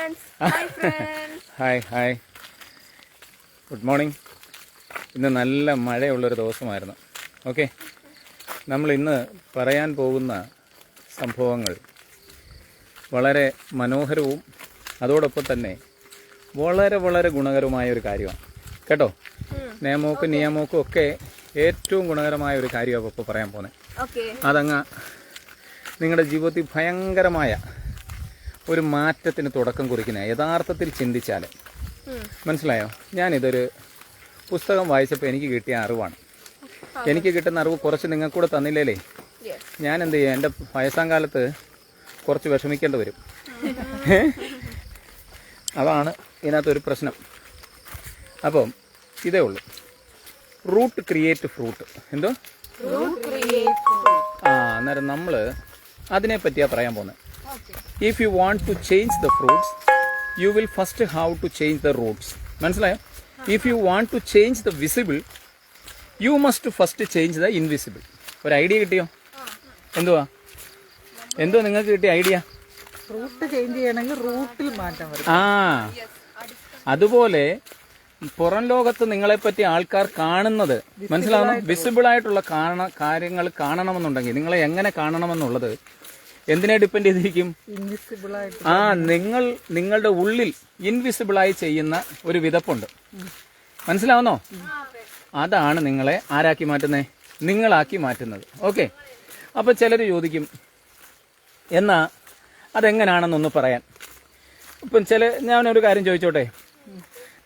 Friends hi hi good morning ഇന്ന് നല്ല മഴയുള്ളൊരു ദിവസമായിരുന്നു. ഓക്കെ നമ്മൾ ഇന്ന് പറയാൻ പോകുന്ന സംഭവങ്ങൾ വളരെ മനോഹരവും അതോടൊപ്പം തന്നെ വളരെ വളരെ ഗുണകരമായ ഒരു കാര്യമാണ്. കേട്ടോ? നിയമോക്കും നിയമോക്കും ഒക്കെ ഏറ്റവും ഗുണകരമായ ഒരു കാര്യമാണ് ഇപ്പോൾ പറയാൻ പോകുന്നത്. അതങ്ങ് നിങ്ങളുടെ ജീവിതത്തിൽ ഭയങ്കരമായ ഒരു മാറ്റത്തിന് തുടക്കം കുറിക്കുന്ന യഥാർത്ഥത്തിൽ ചിന്തിച്ചാൽ മനസ്സിലായോ? ഞാനിതൊരു പുസ്തകം വായിച്ചപ്പോൾ എനിക്ക് കിട്ടിയ അറിവാണ്. എനിക്ക് കിട്ടുന്ന അറിവ് കുറച്ച് നിങ്ങൾക്ക് കൂടെ തന്നില്ലേലേ? ഞാൻ എന്ത് ചെയ്യാം എന്റെ വയസ്സാം കാലത്ത് കുറച്ച് വിഷമിക്കേണ്ടി വരും. അതാണ് ഇതിനകത്തൊരു പ്രശ്നം. അപ്പം ഇതേ ഉള്ളൂ. റൂട്ട് ക്രിയേറ്റ് ഫ്രൂട്ട് എന്തോ? ആ അന്നേരം നമ്മൾ അതിനെ പറ്റിയാണ് പറയാൻ പോകുന്നത് if you want to change the fruits you will first have to change the roots മനസ്സിലായോ? If you want to change the visible you must first change the invisible ഒരു ഐഡിയ കിട്ടിയോ? എന്തുവാ? എന്തുവാ നിങ്ങൾക്ക് കിട്ടിയ ഐഡിയ റൂട്ട് ചേഞ്ച് ചെയ്യണമെങ്കിൽ റൂട്ടിൽ മാറ്റം ആ. അതുപോലെ പുറം ലോകത്ത് നിങ്ങളെപ്പറ്റി ആൾക്കാർ കാണുന്നത് മനസ്സിലാവുന്നു? വിസിബിൾ ആയിട്ടുള്ള കാണ കാര്യങ്ങൾ കാണണമെന്നുണ്ടെങ്കിൽ നിങ്ങളെ എങ്ങനെ കാണണമെന്നുള്ളത് എന്തിനെ ഡിപ്പെൻഡ് ചെയ്തിരിക്കും? ആ നിങ്ങൾ നിങ്ങളുടെ ഉള്ളിൽ ഇൻവിസിബിളായി ചെയ്യുന്ന ഒരു വിതപ്പുണ്ട്. മനസ്സിലാവുന്നോ? അതാണ് നിങ്ങളെ ആരാക്കി മാറ്റുന്നത് നിങ്ങളാക്കി മാറ്റുന്നത്. ഓക്കെ അപ്പൊ ചിലർ ചോദിക്കും എന്നാ അതെങ്ങനെയാണെന്നൊന്ന് പറയാൻ. ഇപ്പം ചില ഞാൻ ഒരു കാര്യം ചോദിച്ചോട്ടെ?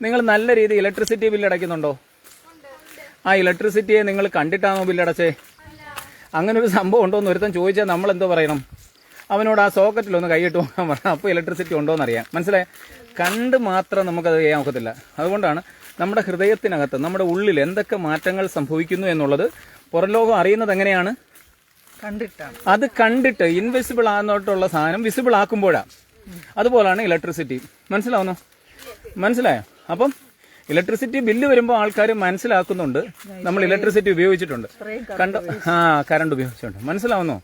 നിങ്ങൾ നല്ല രീതിയിൽ ഇലക്ട്രിസിറ്റി ബില്ല് അടയ്ക്കുന്നുണ്ടോ? ആ ഇലക്ട്രിസിറ്റിയെ നിങ്ങൾ കണ്ടിട്ടാണോ ബില്ലടച്ചേ അങ്ങനെ ഒരു സംഭവം ഉണ്ടോ എന്ന് ഒരുത്തൻ ചോദിച്ചാൽ നമ്മൾ എന്തോ പറയണം? അവനോട് ആ സോക്കറ്റിൽ ഒന്ന് കൈയിട്ട് പോകാൻ പറഞ്ഞു അപ്പോൾ ഇലക്ട്രിസിറ്റി ഉണ്ടോ എന്നറിയാം മനസ്സിലായി? കണ്ട് മാത്രം നമുക്കത് ചെയ്യാൻ ഒക്കത്തില്ല. അതുകൊണ്ടാണ് നമ്മുടെ ഹൃദയത്തിനകത്ത് നമ്മുടെ ഉള്ളിൽ എന്തൊക്കെ മാറ്റങ്ങൾ സംഭവിക്കുന്നു എന്നുള്ളത് പുറം ലോകം അറിയുന്നത് എങ്ങനെയാണ്? കണ്ടിട്ടാണ്. അത് കണ്ടിട്ട് ഇൻവിസിബിൾ ആകുന്നോട്ടുള്ള സാധനം വിസിബിൾ ആക്കുമ്പോഴാണ് അതുപോലാണ് ഇലക്ട്രിസിറ്റി മനസ്സിലാവുന്നോ? മനസ്സിലായോ? അപ്പം ഇലക്ട്രിസിറ്റി ബില്ല് വരുമ്പോൾ ആൾക്കാർ മനസ്സിലാക്കുന്നുണ്ട്. നമ്മൾ ഇലക്ട്രിസിറ്റി ഉപയോഗിച്ചിട്ടുണ്ട്. കണ്ട? ആ കറണ്ട് ഉപയോഗിച്ചിട്ടുണ്ട്. മനസ്സിലാവുന്നോ?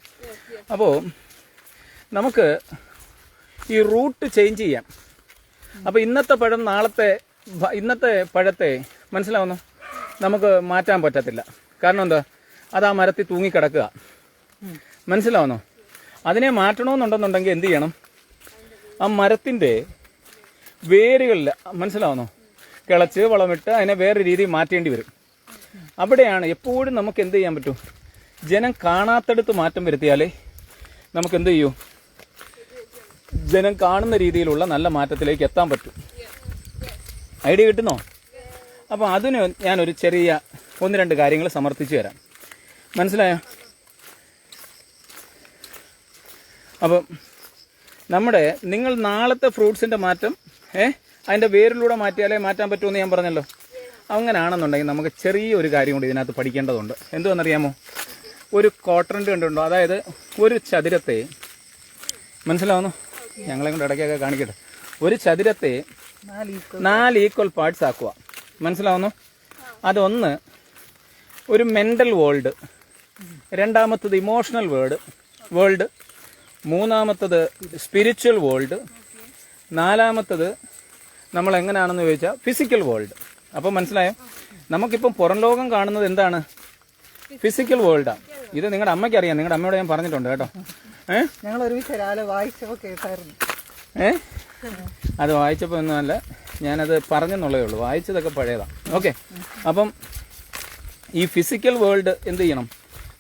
അപ്പോൾ നമുക്ക് ഈ റൂട്ട് ചേഞ്ച് ചെയ്യാം. അപ്പോൾ ഇന്നത്തെ പഴം നാളത്തെ ഇന്നത്തെ പഴത്തെ മനസ്സിലാവുന്നു? നമുക്ക് മാറ്റാൻ പറ്റത്തില്ല. കാരണം എന്താ? അത് ആ മരത്തിൽ തൂങ്ങിക്കിടക്കുക. മനസ്സിലാവുന്നോ? അതിനെ മാറ്റണമെന്നുണ്ടെന്നുണ്ടെങ്കിൽ എന്ത് ചെയ്യണം? ആ മരത്തിന്റെ വേരുകളിൽ മനസ്സിലാവുന്നോ? കിളച്ച് വളമിട്ട് അതിനെ വേറെ രീതിയിൽ മാറ്റേണ്ടി വരും. അവിടെയാണ് എപ്പോഴും നമുക്ക് എന്ത് ചെയ്യാൻ പറ്റും? ജനം കാണാത്തടുത്ത് മാറ്റം വരുത്തിയാലേ നമുക്ക് എന്ത് ചെയ്യൂ? ജനം കാണുന്ന രീതിയിലുള്ള നല്ല മാറ്റത്തിലേക്ക് എത്താൻ പറ്റും. ഐഡിയ കിട്ടുന്നോ? അപ്പോൾ അതിന് ഞാനൊരു ചെറിയ ഒന്ന് രണ്ട് കാര്യങ്ങൾ സമർത്ഥിച്ചു തരാം. മനസ്സിലായോ? അപ്പം നമ്മുടെ നിങ്ങൾ നാളത്തെ ഫ്രൂട്ട്സിന്റെ മാറ്റം ഏ അതിന്റെ വേരിലൂടെ മാറ്റിയാലേ മാറ്റാൻ പറ്റുമെന്ന് ഞാൻ പറഞ്ഞല്ലോ? അങ്ങനെയാണെന്നുണ്ടെങ്കിൽ നമുക്ക് ചെറിയൊരു കാര്യം കൂടി ഇതിനകത്ത് പഠിക്കേണ്ടതുണ്ട്. എന്തുവെന്നറിയാമോ ഒരു ക്വാർട്ടറിന്റെ കണ്ടുണ്ടോ അതായത് ഒരു ചതുരത്തെ മനസ്സിലാവുന്നു? ഞങ്ങളെ കൊണ്ട് ഇടയ്ക്കൊക്കെ കാണിക്കട്ടെ. ഒരു ചതുരത്തെ നാല് ഈക്വൽ പാർട്സ് ആക്കുക. മനസ്സിലാവുന്നു? അതൊന്ന് ഒരു മെന്റൽ വേൾഡ് രണ്ടാമത്തത് ഇമോഷണൽ വേൾഡ് വേൾഡ് മൂന്നാമത്തത് സ്പിരിച്വൽ വേൾഡ് നാലാമത്തത് നമ്മൾ എങ്ങനെയാണെന്ന് ചോദിച്ചാൽ ഫിസിക്കൽ വേൾഡ് അപ്പോൾ മനസ്സിലായോ? നമുക്കിപ്പം പുറം ലോകം കാണുന്നത് എന്താണ്? ഫിസിക്കൽ വേൾഡാണ് ഇത് നിങ്ങളുടെ അമ്മയ്ക്ക് അറിയാം നിങ്ങളുടെ അമ്മയോട് ഞാൻ പറഞ്ഞിട്ടുണ്ട് കേട്ടോ. ഞങ്ങൾ ഒരുമിച്ച് രാവിലെ വായിച്ചപ്പോൾ കേട്ടായിരുന്നു. ഏ? അത് വായിച്ചപ്പോൾ ഒന്നുമല്ല ഞാനത് പറഞ്ഞെന്നുള്ളതേ ഉള്ളൂ. വായിച്ചതൊക്കെ പഴയതാണ് ഓക്കെ. അപ്പം ഈ ഫിസിക്കൽ വേൾഡ് എന്ത് ചെയ്യണം?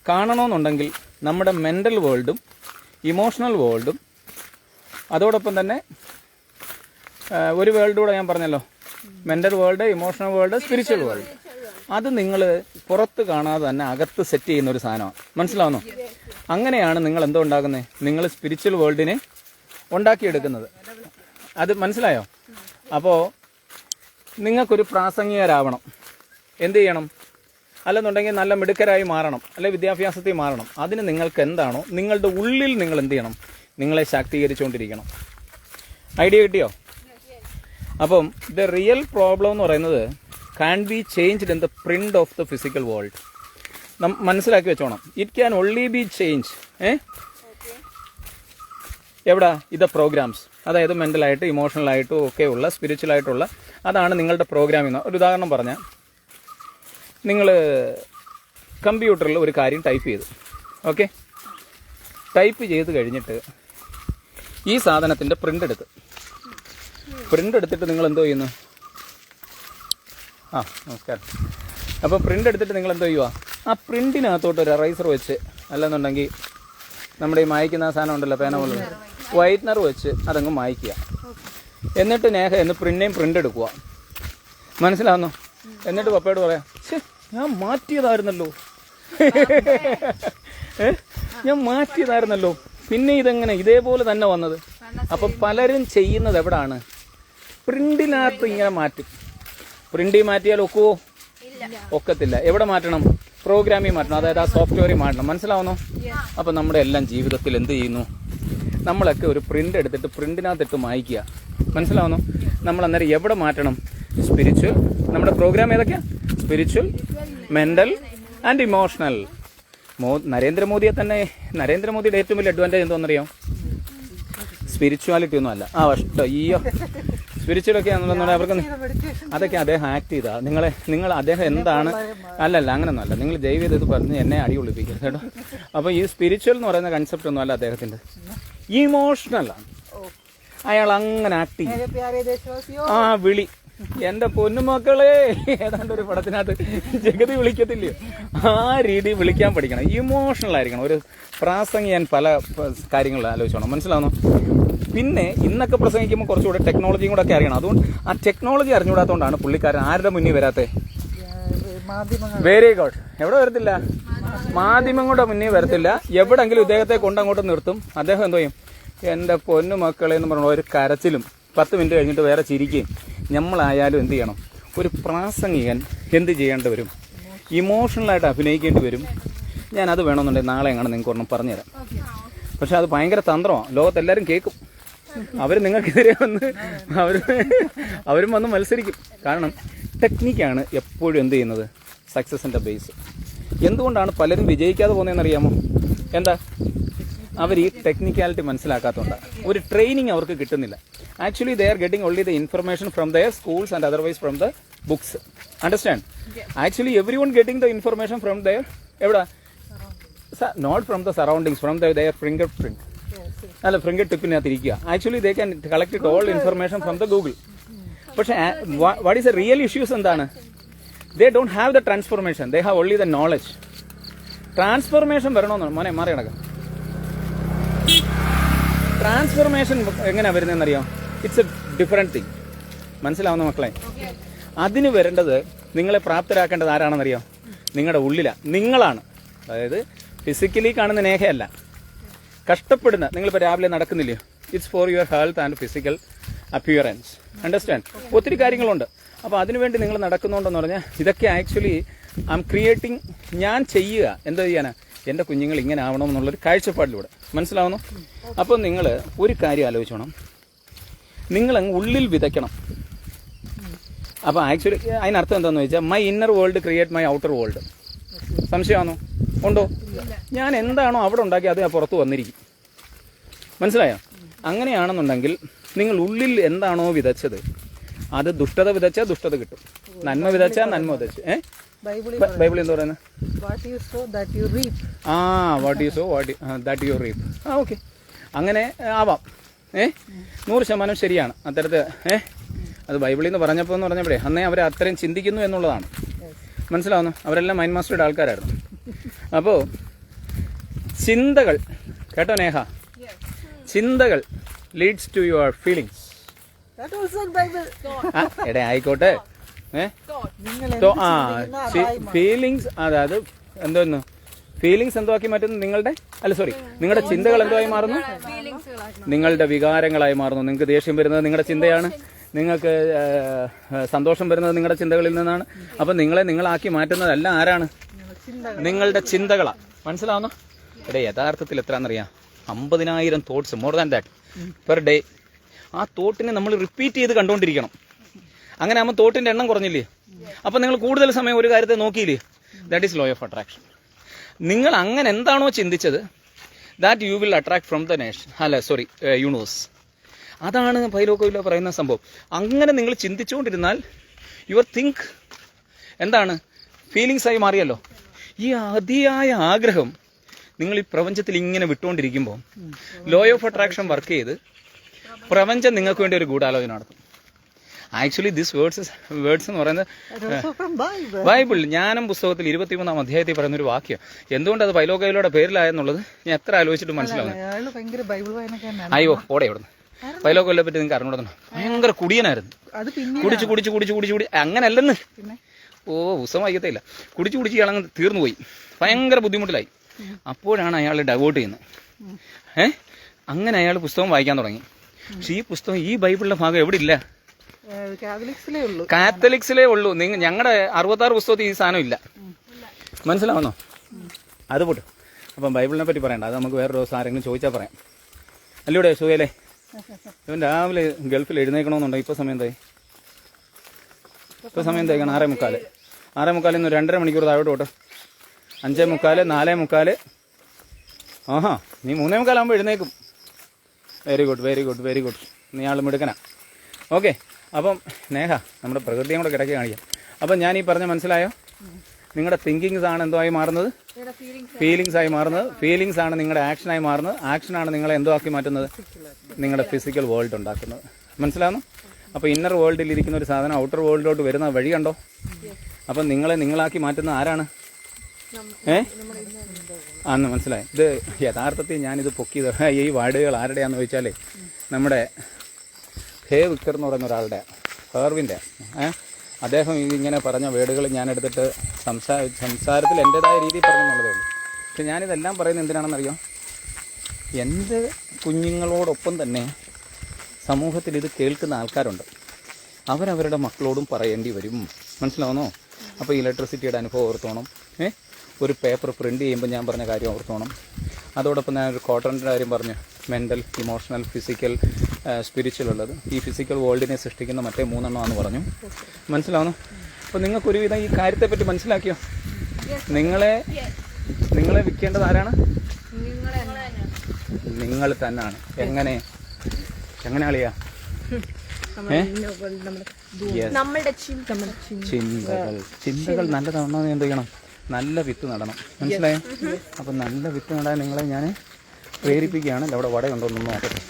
കാണണമെന്നുണ്ടെങ്കിൽ നമ്മുടെ മെന്റൽ വേൾഡും ഇമോഷണൽ വേൾഡും അതോടൊപ്പം തന്നെ ഒരു വേൾഡ് കൂടെ ഞാൻ പറഞ്ഞല്ലോ. Mental world emotional world spiritual world അത് നിങ്ങൾ പുറത്ത് കാണാതെ തന്നെ അകത്ത് സെറ്റ് ചെയ്യുന്ന ഒരു സാധനമാണ്. മനസ്സിലാവുന്നോ? അങ്ങനെയാണ് നിങ്ങൾ എന്തോ ഉണ്ടാക്കുന്നത് നിങ്ങൾ സ്പിരിച്വൽ വേൾഡിനെ ഉണ്ടാക്കിയെടുക്കുന്നത്. അത് മനസ്സിലായോ? അപ്പോൾ നിങ്ങൾക്കൊരു പ്രാസംഗികരാവണം. എന്ത് ചെയ്യണം? അല്ലെന്നുണ്ടെങ്കിൽ നല്ല മിടുക്കരായി മാറണം. അല്ലെ വിദ്യാഭ്യാസത്തിൽ മാറണം. അതിന് നിങ്ങൾക്ക് എന്താണോ നിങ്ങളുടെ ഉള്ളിൽ നിങ്ങൾ എന്ത് ചെയ്യണം? നിങ്ങളെ ശാക്തീകരിച്ചുകൊണ്ടിരിക്കണം. ഐഡിയ കിട്ടിയോ? അപ്പം ദ റിയൽ പ്രോബ്ലം എന്ന് പറയുന്നത് can be changed in the print of the physical world മനസ്സിലാക്കി വെച്ചോണം. It can only be change ഏ? എവിടാ? ഇത് പ്രോഗ്രാംസ് അതായത് മെന്റലായിട്ട് ഇമോഷണലായിട്ടും ഒക്കെയുള്ള സ്പിരിച്വലായിട്ടുള്ള അതാണ് നിങ്ങളുടെ പ്രോഗ്രാമിംഗ് ഒരു ഉദാഹരണം പറഞ്ഞാൽ നിങ്ങൾ കമ്പ്യൂട്ടറിൽ ഒരു കാര്യം ടൈപ്പ് ചെയ്തു. ഓക്കെ ടൈപ്പ് ചെയ്ത് കഴിഞ്ഞിട്ട് ഈ സാധനത്തിന്റെ പ്രിന്റ് എടുത്ത്. പ്രിന്റ് എടുത്തിട്ട് നിങ്ങൾ എന്തോ ചെയ്യുന്നു? ആ നമസ്കാരം. അപ്പോൾ പ്രിന്റ് എടുത്തിട്ട് നിങ്ങൾ എന്തോ ചെയ്യുക ആ പ്രിന്റിനകത്തോട്ട് ഒരു എറൈസർ വെച്ച് അല്ലെന്നുണ്ടെങ്കിൽ നമ്മുടെ ഈ മായ്ക്കുന്ന സാധനം ഉണ്ടല്ലോ പേന പോലെ. വൈറ്റ്നർ വെച്ച് അതങ്ങ് മായ്ക്കുക. എന്നിട്ട് നേഹ എന്ന് പ്രിന്റേയും പ്രിന്റ് എടുക്കുക. മനസ്സിലാവുന്നോ? എന്നിട്ട് പപ്പയോട് പറയാം ഞാൻ മാറ്റിയതായിരുന്നല്ലോ? ഞാൻ മാറ്റിയതായിരുന്നല്ലോ. പിന്നെ ഇതെങ്ങനെ? ഇതേപോലെ തന്നെ വന്നത്. അപ്പൊ പലരും ചെയ്യുന്നത് എവിടാണ്? പ്രിന്റിനകത്ത് ഇങ്ങനെ മാറ്റും. പ്രിന്റിൽ മാറ്റിയാൽ ഒക്കുവോ? ഒക്കത്തില്ല. എവിടെ മാറ്റണം? പ്രോഗ്രാമിൽ മാറ്റണം അതായത് ആ സോഫ്റ്റ്വെയറിൽ മാറ്റണം. മനസ്സിലാവുന്നോ? അപ്പം നമ്മുടെ എല്ലാം ജീവിതത്തിൽ എന്ത് ചെയ്യുന്നു? നമ്മളൊക്കെ ഒരു പ്രിന്റ് എടുത്തിട്ട് പ്രിന്റിനകത്തിട്ട് മായ്ക്കുക. മനസ്സിലാവുന്നു? നമ്മൾ അന്നേരം എവിടെ മാറ്റണം? സ്പിരിച്വൽ നമ്മുടെ പ്രോഗ്രാം ഏതൊക്കെയാ? സ്പിരിച്വൽ മെന്റൽ ആൻഡ് ഇമോഷണൽ മോ നരേന്ദ്രമോദിയെ തന്നെ നരേന്ദ്രമോദിയുടെ ഏറ്റവും വലിയ അഡ്വാന്റേജ് എന്തോന്നറിയാം? സ്പിരിച്വാലിറ്റി ഒന്നും അല്ല ആ കഷ്ടം അയ്യോ സ്പിരിച്വലൊക്കെ ആണെന്നുണ്ടെങ്കിൽ അവർക്ക് അതൊക്കെ അദ്ദേഹം ആക്ട് ചെയ്താ. നിങ്ങളെ നിങ്ങൾ അദ്ദേഹം എന്താണ്? അല്ലല്ല അങ്ങനെയൊന്നും അല്ല നിങ്ങൾ ജൈവ ഇത് പറഞ്ഞ് എന്നെ അടി ഒളിപ്പിക്കരുത് കേട്ടോ. അപ്പോൾ ഈ സ്പിരിച്വൽ എന്ന് പറയുന്ന കൺസെപ്റ്റ് ഒന്നും അല്ല അദ്ദേഹത്തിന്റെ ഇമോഷണലാണ് അയാൾ അങ്ങനെ ആക്ട് ചെയ്യും. ആ വിളി. എന്റെ പൊന്നുമക്കളെ ഏതാണ്ട് ഒരു പടത്തിനകത്ത് ജഗതി വിളിക്കത്തില്ലയോ? ആ രീതി വിളിക്കാൻ പഠിക്കണം. ഇമോഷണൽ ആയിരിക്കണം. ഒരു പ്രാസംഗികൻ പല കാര്യങ്ങളിൽ ആലോചിച്ചോണം. മനസ്സിലാവുന്നു? പിന്നെ ഇന്നൊക്കെ പ്രസംഗിക്കുമ്പോൾ കുറച്ചുകൂടെ ടെക്നോളജിയും കൂടെ ഒക്കെ അറിയണം. അതുകൊണ്ട് ആ ടെക്നോളജി അറിഞ്ഞുകൂടാത്തതുകൊണ്ടാണ് പുള്ളിക്കാരൻ ആരുടെ മുന്നിൽ വരാത്തത് വെരി ഗുഡ് എവിടെ വരത്തില്ല? മാധ്യമങ്ങളുടെ മുന്നിൽ വരത്തില്ല. എവിടെങ്കിലും ഇദ്ദേഹത്തെ കൊണ്ടങ്ങോട്ട് നിർത്തും. അദ്ദേഹം എന്തോ ചെയ്യും? എന്റെ പൊന്നു മക്കളെ എന്ന് പറഞ്ഞ ഒരു കരച്ചിലും പത്ത് മിനിറ്റ് കഴിഞ്ഞിട്ട് വേറെ ചിരിക്കുകയും നമ്മളായാലും എന്ത് ചെയ്യണം? ഒരു പ്രാസംഗികൻ എന്ത് ചെയ്യേണ്ടി വരും? ഇമോഷണലായിട്ട് അഭിനയിക്കേണ്ടി വരും. ഞാൻ അത് വേണമെന്നുണ്ടെങ്കിൽ നാളെ എങ്ങനെ നിങ്ങൾക്ക് ഒരെണ്ണം പറഞ്ഞുതരാം. പക്ഷെ അത് ഭയങ്കര തന്ത്രമാണ് ലോകത്തെല്ലാവരും കേൾക്കും. അവർ നിങ്ങൾക്കെതിരെ വന്ന് അവർ അവരും വന്ന് മത്സരിക്കും. കാരണം ടെക്നിക്കാണ് എപ്പോഴും എന്ത് ചെയ്യുന്നത്? സക്സസിന്റെ ബേസ് എന്തുകൊണ്ടാണ് പലരും വിജയിക്കാതെ പോകുന്നതെന്ന് അറിയാമോ എന്താ? അവർ ഈ ടെക്നിക്കാലിറ്റി മനസ്സിലാക്കാത്തതുകൊണ്ടാണ് ഒരു ട്രെയിനിങ് അവർക്ക് കിട്ടുന്നില്ല. Actually they are getting only the information from their schools and otherwise from the books understand actually everyone getting the information from their എവിടെ not from the surroundings from their finger print അല്ല finger ടിപ്പിനകത്ത് ഇരിക്കുക actually they can collect all information from the Google പക്ഷേ what is a real issues എന്താണ്? They don't have the transformation they have only the knowledge transformation വരണമെന്നാണ് മോനെ മാറി കിടക്കാം transformation എങ്ങനെയാണ് വരുന്നതെന്നറിയാം? ഇറ്റ്സ് എ ഡിഫറെന്റ് തിങ് മനസ്സിലാവുന്ന മക്കളെ? അതിന് വരേണ്ടത് നിങ്ങളെ പ്രാപ്തരാക്കേണ്ടത് ആരാണെന്നറിയാം? നിങ്ങളുടെ ഉള്ളിലാണ് നിങ്ങളാണ്. അതായത് ഫിസിക്കലി കാണുന്ന നേഹയല്ല. കഷ്ടപ്പെടുന്ന നിങ്ങളിപ്പോൾ രാവിലെ നടക്കുന്നില്ലേ? It's for your health and physical appearance understand ഒത്തിരി കാര്യങ്ങളുണ്ട്. അപ്പോൾ അതിനുവേണ്ടി നിങ്ങൾ നടക്കുന്നുണ്ടെന്ന് പറഞ്ഞാൽ ഇതൊക്കെ ആക്ച്വലി ഐ എം ക്രിയേറ്റിംഗ് ഞാൻ ചെയ്യുക. എന്താ ചെയ്യാനാ? എന്റെ കുഞ്ഞുങ്ങൾ ഇങ്ങനെ ആവണം എന്നുള്ളൊരു കാഴ്ചപ്പാടിലൂടെ. മനസ്സിലാവുന്നു? അപ്പോൾ നിങ്ങൾ ഒരു കാര്യം ആലോചിച്ചോണം. നിങ്ങളങ്ങ് ഉള്ളിൽ വിതയ്ക്കണം. അപ്പോൾ ആക്ച്വലി അതിനർത്ഥം എന്താണെന്ന് വെച്ചാൽ my inner world create my outer world സംശയമാണോ? ഉണ്ടോ? ഞാൻ എന്താണോ അവിടെ ഉണ്ടാക്കി അത് ഞാൻ പുറത്ത് വന്നിരിക്കും. മനസ്സിലായോ? അങ്ങനെയാണെന്നുണ്ടെങ്കിൽ നിങ്ങൾ ഉള്ളിൽ എന്താണോ വിതച്ചത് അത് ദുഷ്ടത വിതച്ചാൽ ദുഷ്ടത കിട്ടും. നന്മ വിതച്ചാൽ നന്മ വിതച്ച്. ഏ? ബൈബിൾ എന്താ പറയുന്നത് reap ah what you sow what that you reap ah okay. അങ്ങനെ ആവാം. ഏ? നൂറ് ശതമാനം ശരിയാണ്. അത്തരത്തിൽ ഏ? അത് ബൈബിളിൽ നിന്ന് പറഞ്ഞപ്പോൾ എന്ന് പറഞ്ഞപ്പോഴേ അന്നേ അവർ അത്രയും ചിന്തിക്കുന്നു എന്നുള്ളതാണ്. മനസ്സിലാവുന്നു? അവരെല്ലാം മൈൻഡ് മാസ്റ്ററുടെ ആൾക്കാരായിരുന്നു. അപ്പോൾ ചിന്തകൾ കേട്ടോ നേഹ? ചിന്തകൾ ലീഡ്സ് ടു യുവർ ഫീലിങ്സ് എടേ ആയിക്കോട്ടെ. ആ ഫീലിങ്സ് അതായത് എന്തോന്നു? ഫീലിങ്സ് എന്തോ ആക്കി മാറ്റുന്നു? നിങ്ങളുടെ അല്ല സോറി നിങ്ങളുടെ ചിന്തകൾ എന്തോയി മാറുന്നു? നിങ്ങളുടെ വികാരങ്ങളായി മാറുന്നു. നിങ്ങൾക്ക് ദേഷ്യം വരുന്നത് നിങ്ങളുടെ ചിന്തയാണ്. നിങ്ങൾക്ക് സന്തോഷം വരുന്നത് നിങ്ങളുടെ ചിന്തകളിൽ നിന്നാണ്. അപ്പം നിങ്ങളെ നിങ്ങളാക്കി മാറ്റുന്നതല്ല ആരാണ്? നിങ്ങളുടെ ചിന്തകളാണ് മനസ്സിലാവുന്നു? എടേ യഥാർത്ഥത്തിൽ എത്രയാണെന്നറിയാം അമ്പതിനായിരം thoughts more than that per day ആ തോട്ടിനെ നമ്മൾ റിപ്പീറ്റ് ചെയ്ത് കണ്ടുകൊണ്ടിരിക്കണം അങ്ങനെ ആകുമ്പോൾ തോട്ടിന്റെ എണ്ണം കുറഞ്ഞില്ലേ? അപ്പൊ നിങ്ങൾ കൂടുതൽ സമയം ഒരു കാര്യത്തെ നോക്കിയില്ലേ? That is law of attraction നിങ്ങൾ അങ്ങനെ എന്താണോ ചിന്തിച്ചത് that you will attract from the nation അല്ല സോറി യൂണിവേഴ്സ് അതാണ് പൈലോക്കോയിലോ പറയുന്ന സംഭവം. അങ്ങനെ നിങ്ങൾ ചിന്തിച്ചുകൊണ്ടിരുന്നാൽ യുവർ തിങ്ക് എന്താണ്? ഫീലിങ്സായി മാറിയല്ലോ. ഈ അതിയായ ആഗ്രഹം നിങ്ങൾ ഈ പ്രപഞ്ചത്തിൽ ഇങ്ങനെ വിട്ടുകൊണ്ടിരിക്കുമ്പോൾ ലോ ഓഫ് അട്രാക്ഷൻ വർക്ക് ചെയ്ത് പ്രപഞ്ചം നിങ്ങൾക്ക് വേണ്ടി ഒരു ഗൂഢാലോചന നടത്തും. ആക്ച്വലി ദിസ് വേർഡ്സ് വേർഡ്സ് എന്ന് പറയുന്നത് ബൈബിൾ ജ്ഞാനം പുസ്തകത്തിൽ ഇരുപത്തിമൂന്നാം അധ്യായത്തിൽ പറയുന്ന ഒരു വാക്യം. എന്തുകൊണ്ട് അത് പൈലോകയിലൂടെ പേരിലായെന്നുള്ളത് ഞാൻ എത്ര ആലോചിച്ചിട്ട് മനസ്സിലാവുന്നു അയ്യോ ഓടെ ഇവിടുന്ന് പൈലോകയിലെ പറ്റി നിങ്ങൾക്ക് അറിഞ്ഞോ ഭയങ്കര കുടിയനായിരുന്നു. കുടിച്ച് കുടിച്ച് കുടിച്ച് കുടിച്ച് കുടി അങ്ങനല്ലെന്ന്. ഓ ഓ വൈകത്തേ ഇല്ല കുടിച്ച് കുടിച്ച് ഇയാളങ്ങ് തീർന്നു പോയി ഭയങ്കര ബുദ്ധിമുട്ടിലായി. അപ്പോഴാണ് അയാൾ ഡൈവേർട്ട് ചെയ്യുന്നത്. ഏ? അങ്ങനെ അയാൾ പുസ്തകം വായിക്കാൻ തുടങ്ങി. പക്ഷെ ഈ പുസ്തകം ഈ ബൈബിളിലെ ഭാഗം എവിടെ ഇല്ല? കാത്തലിക്സിലേ ഉള്ളൂ. നിങ്ങൾ ഞങ്ങളുടെ അറുപത്താറ് പുസ്തകത്തിൽ ഈ സാധനം ഇല്ല. മനസ്സിലാവുന്നോ? അത് പോട്ടു. അപ്പം ബൈബിളിനെ പറ്റി പറയണ്ട. അത് നമുക്ക് വേറെ ദിവസം ആരെങ്കിലും ചോദിച്ചാൽ പറയാം. അല്ലൂടെ സുഖയല്ലേ ഇവൻ രാവിലെ ഗൾഫിൽ എഴുന്നേക്കണമെന്നുണ്ടോ ഇപ്പൊ സമയം എന്തായി? ഇപ്പൊ സമയം എന്തായിക്കണം ആറേ മുക്കാൽ. ആറേ മുക്കാലിൽ നിന്ന് രണ്ടര മണിക്കൂർ താഴോട്ട് പോട്ടെ അഞ്ചേ മുക്കാൽ നാലേ മുക്കാൽ. ആഹാ നീ മൂന്നേ മുക്കാലാകുമ്പോൾ എഴുന്നേക്കും very good very good very good നീ ആൾ മിടുക്കനാ. ഓക്കെ അപ്പം നേഹ നമ്മുടെ പ്രകൃതിയും കൂടെ കിടക്കി കാണിക്കാം. അപ്പം ഞാൻ ഈ പറഞ്ഞ മനസ്സിലായോ? നിങ്ങളുടെ തിങ്കിങ്സ് ആണ് എന്തോ ആയി മാറുന്നത്? ഫീലിങ്സ് ആയി മാറുന്നത്. ഫീലിങ്സ് ആണ് നിങ്ങളുടെ ആക്ഷനായി മാറുന്നത്. ആക്ഷനാണ് നിങ്ങളെ എന്തോ ആക്കി മാറ്റുന്നത്? നിങ്ങളുടെ ഫിസിക്കൽ വേൾഡ് ഉണ്ടാക്കുന്നത്. മനസ്സിലാവുന്നു? അപ്പോൾ ഇന്നർ വേൾഡിൽ ഇരിക്കുന്ന ഒരു സാധനം ഔട്ടർ വേൾഡിലോട്ട് വരുന്ന വഴി കണ്ടോ? അപ്പം നിങ്ങളെ നിങ്ങളാക്കി മാറ്റുന്ന ആരാണ്? ഏ? അന്ന് മനസ്സിലായി. ഇത് യഥാർത്ഥത്തിൽ ഞാനിത് പൊക്കിയത് ഈ വാർഡുകൾ ആരുടെയാന്ന് ചോദിച്ചാലേ നമ്മുടെ ഹേ വിക്കർ എന്ന് പറയുന്ന ഒരാളുടെ ഹേർവിന്റെ. അദ്ദേഹം ഇതിങ്ങനെ പറഞ്ഞ വേർഡുകൾ ഞാൻ എടുത്തിട്ട് സംസാ സംസാരത്തിൽ എന്റെതായ രീതിയിൽ പറഞ്ഞെന്നുള്ളതേ ഉള്ളൂ. പക്ഷെ ഞാനിതെല്ലാം പറയുന്നത് എന്തിനാണെന്നറിയോ? എന്റെ കുഞ്ഞുങ്ങളോടൊപ്പം തന്നെ സമൂഹത്തിൽ ഇത് കേൾക്കുന്ന ആൾക്കാരുണ്ട്. അവരവരുടെ മക്കളോടും പറയേണ്ടി വരും. മനസ്സിലാവുന്നോ? അപ്പോൾ ഇലക്ട്രിസിറ്റിയുടെ അനുഭവം ഓർത്തോണം. ഒരു പേപ്പർ പ്രിന്റ് ചെയ്യുമ്പോൾ ഞാൻ പറഞ്ഞ കാര്യം ഓർത്തോണം. അതോടൊപ്പം ഞാൻ ഒരു കോട്ടറിന്റെ കാര്യം പറഞ്ഞു. മെന്റൽ ഇമോഷണൽ ഫിസിക്കൽ സ്പിരിച്വൽ ഉള്ളത്. ഈ ഫിസിക്കൽ വേൾഡിനെ സൃഷ്ടിക്കുന്ന മറ്റേ മൂന്നെണ്ണമാണെന്ന് പറഞ്ഞു. മനസ്സിലാവുന്നു? അപ്പോൾ നിങ്ങൾക്കൊരുവിധം ഈ കാര്യത്തെപ്പറ്റി മനസ്സിലാക്കിയോ? നിങ്ങളെ നിങ്ങളെ വിൽക്കേണ്ടത് ആരാണ്? നിങ്ങൾ തന്നെയാണ് എങ്ങനെ? എങ്ങനെ അളിയാ? ചിന്തകൾ. ചിന്തകൾ. നല്ലതാണോ എന്ത് ചെയ്യണം നല്ല വിത്ത് നടണം. മനസ്സിലായോ? അപ്പം നല്ല വിത്ത് നടാൻ നിങ്ങളെ ഞാൻ പ്രേരിപ്പിക്കുകയാണ്. അവിടെ വടയുണ്ടോ എന്നൊന്നും നോക്കട്ടെ.